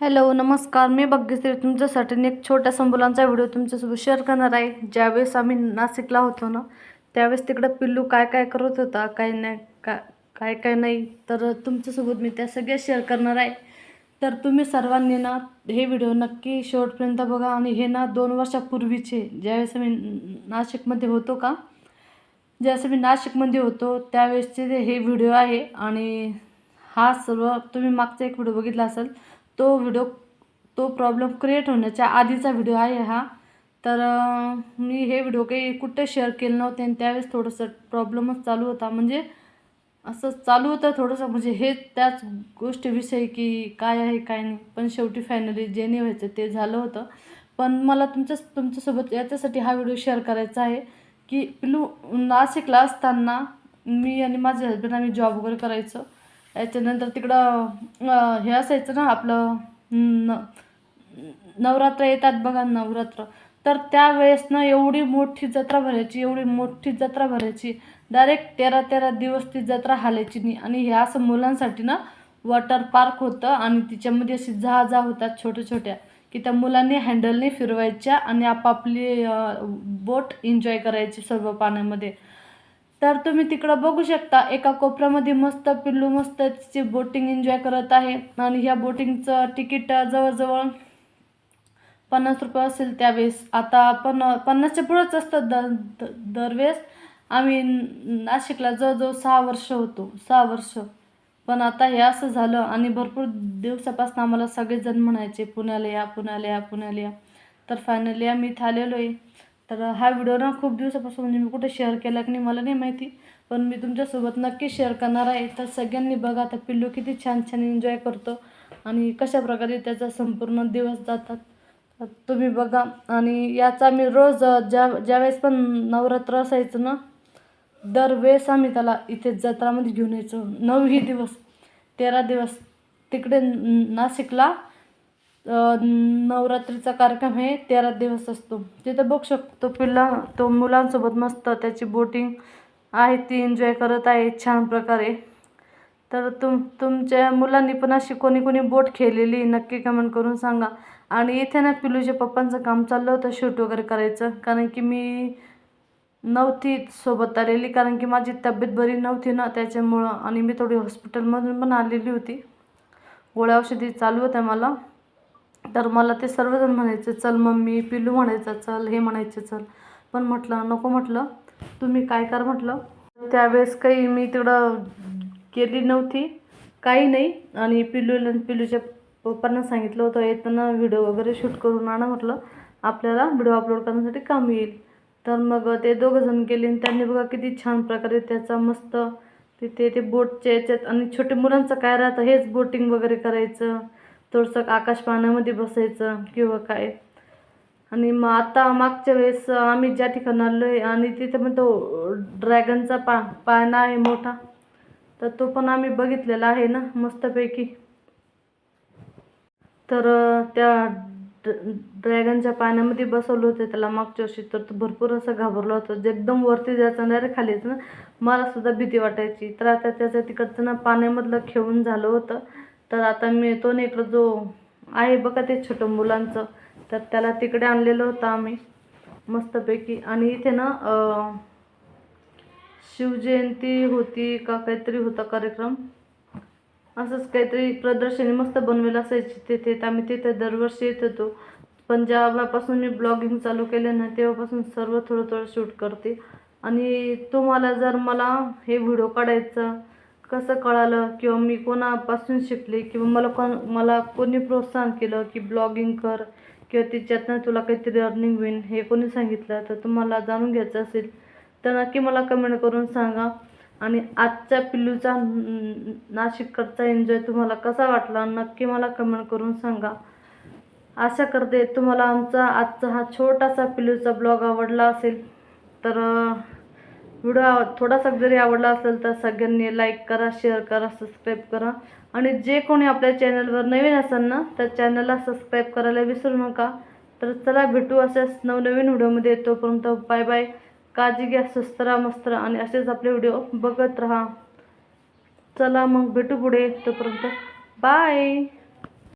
Hello नमस्कार. मी भाग्यश्री तुमच्यासाठी एक छोट्याशा मुलांचा व्हिडिओ तुमच्यासोबत शेअर करणार आहे. ज्यावेळेस आम्ही नाशिकला होतो ना त्यावेळेस तिकडं पिल्लू काय काय करत होता काय नाही का काय काय नाही तर तुमच्यासोबत मी त्या सगळ्या शेअर करणार आहे. तर तुम्ही सर्वांनी ना हे व्हिडिओ नक्की शेवटपर्यंत बघा. आणि हे ना दोन वर्षापूर्वीचे ज्यावेळेस आम्ही नाशिकमध्ये होतो का ज्यावेळेस मी नाशिकमध्ये होतो त्यावेळेसचे हे व्हिडिओ आहे. आणि हा सर्व तुम्ही मागचा एक व्हिडिओ बघितला असेल तो व्हिडिओ तो प्रॉब्लेम क्रिएट होण्याच्या आधीचा व्हिडिओ आहे हा. तर मी हे व्हिडिओ काही कुठे शेअर केले नव्हते आणि त्यावेळेस थोडंसं प्रॉब्लेमच चालू होता. म्हणजे असं चालू होतं थोडंसं. म्हणजे हे त्याच गोष्टीविषयी की काय आहे काय नाही. पण शेवटी फायनली जे नाही व्हायचं ते झालं होतं. पण मला तुमच्या तुमच्यासोबत याच्यासाठी हा व्हिडिओ शेअर करायचा आहे की पिलू नाशिकला असताना मी आणि माझे हजबंड आम्ही जॉब वगैरे करायचं. याच्यानंतर तिकडं हे असायचं ना आपलं न नवरात्र येतात बघा नवरात्र. तर त्यावेळेस ना एवढी मोठी जत्रा भरायची एवढी मोठी जत्रा भरायची. डायरेक्ट तेरा तेरा दिवस ती जत्रा हालायची नाही. आणि हे असं मुलांसाठी ना वॉटर पार्क होतं आणि तिच्यामध्ये अशी जहाजा होतात छोट्या छोट्या की त्या मुलांनी हँडलने फिरवायच्या आणि आपापली बोट एन्जॉय करायची सर्व पाण्यामध्ये. तर तुम्ही तिकडं बघू शकता एका कोपऱ्यामध्ये मस्त पिल्लू मस्त तिची बोटिंग एन्जॉय करत आहे. आणि ह्या बोटिंगचं तिकीट जवळजवळ पन्नास रुपये असेल त्यावेळेस. आता पण पन्नासच्या पुढंच असतं दर द- दरवेळेस. आम्ही नाशिकला जवळजवळ सहा वर्ष होतो सहा वर्ष. पण आता हे असं झालं आणि भरपूर दिवसापासून आम्हाला सगळेजण म्हणायचे पुण्याला या पुण्याला या पुण्याला या. तर फायनली आम्ही इथं आलेलो आहे. तर हा व्हिडिओ ना खूप दिवसापासून म्हणजे मी कुठे शेअर केला की नाही मला नाही माहिती पण मी तुमच्यासोबत नक्की शेअर करणार आहे. तर सगळ्यांनी बघा आता पिल्लू किती छान छान एन्जॉय करतो आणि कशा प्रकारे त्याचा संपूर्ण दिवस जातात. तुम्ही बघा आणि याचा मी रोज ज्या ज्यावेळेस पण नवरात्र असायचं ना दरवेळेस आम्ही त्याला इथे जत्रामध्ये घेऊन यायचो. नऊही दिवस तेरा दिवस तिकडे नाशिकला नवरात्रीचा कार्यक्रम हे तेरा दिवस असतो. तिथं बघू शकतो पिल्ला तो मुलांसोबत मस्त त्याची बोटिंग आहे ती एन्जॉय करत आहे छान प्रकारे. तर तुम तुमच्या मुलांनी पण अशी कोणी कोणी बोट खेळलेली नक्की कमेंट करून सांगा. आणि इथे ना पिलूच्या पप्पांचं काम चाललं होतं शूट वगैरे करायचं. कारण की मी नव्हती सोबत आलेली कारण की माझी तब्येत बरी नव्हती ना त्याच्यामुळं. आणि मी थोडी हॉस्पिटलमधून पण आलेली होती. गोळ्या औषधी चालू होत्या मला. तर मला ते सर्वजण म्हणायचे चल मम्मी पिलू म्हणायचं चल हे म्हणायचे चल. पण म्हटलं नको म्हटलं तुम्ही काय कर म्हटलं. त्यावेळेस काही मी तिकडं गेली नव्हती काही नाही. आणि पिल्लू पिलूच्या पप्पांना सांगितलं होतं येताना व्हिडिओ वगैरे शूट करून आणा म्हटलं आपल्याला व्हिडिओ अपलोड करण्यासाठी काम येईल. तर मग ते दोघं जण गेले आणि त्यांनी बघा किती छान प्रकारे त्याचा मस्त तिथे ते बोटच्या याच्यात आणि छोट्या मुलांचं काय राहतं हेच बोटिंग वगैरे करायचं. थोडंसं आकाश पाण्यामध्ये बसायचं किंवा काय. आणि मग आता मागच्या वेळेस आम्ही ज्या ठिकाणी आलो आहे आणि तिथे पण तो ड्रॅगनचा पा पाळणा आहे मोठा. तर तो पण आम्ही बघितलेला आहे ना मस्तपैकी. तर त्या ड्रॅगनच्या पाण्यामध्ये बसवलं होतं त्याला मागच्या वर्षी तर तो भरपूर असं घाबरला होता. जे एकदम वरती जायचं डायरेक्ट खाली ना मला सुद्धा भीती वाटायची. तर आता त्याचं तिकडचं ना पाण्यामधलं खेळून झालं होतं. तर आता मी तो ना इकडं जो आहे बघा ते छोटं मुलांचं. तर त्याला तिकडे आणलेलं होतं आम्ही मस्तपैकी. आणि इथे ना शिवजयंती होती का काहीतरी होता कार्यक्रम. असंच काहीतरी प्रदर्शनी मस्त बनवेल असायची तिथे. तर आम्ही तिथे दरवर्षी येत होतो. पण जेव्हापासून मी ब्लॉगिंग चालू केलं ना तेव्हापासून सर्व थोडं थोडं शूट करते. आणि तुम्हाला जर मला हे व्हिडिओ काढायचं कसं कळालं किंवा मी कोणापासून शिकले किंवा मला कोण मला कोणी प्रोत्साहन केलं की ब्लॉगिंग कर किंवा तिच्यातनं तुला काहीतरी अर्निंग होईल हे कोणी सांगितलं तर तुम्हाला जाणून घ्यायचं असेल तर नक्की मला कमेंट करून सांगा. आणि आजच्या पिल्लूचा नाशिककरचा नाशिककडचा एन्जॉय तुम्हाला कसा वाटला नक्की मला कमेंट करून सांगा. आशा करते तुम्हाला आमचा आजचा हा छोटासा पिल्लूचा ब्लॉग आवडला असेल तर व्हिडिओ थोडासा जरी आवडला असेल तर सगळ्यांनी लाईक करा शेअर करा सबस्क्राईब करा. आणि जे कोणी आपल्या चॅनलवर नवीन असेल ना त्या चॅनलला सबस्क्राईब करायला विसरू नका. तर चला भेटू अशाच नवनवीन व्हिडिओमध्ये तोपर्यंत बाय बाय काळजी घ्या स्वस्त राहा मस्त राहा आणि असेच आपले व्हिडिओ बघत राहा. चला मग भेटू पुढे. तोपर्यंत बाय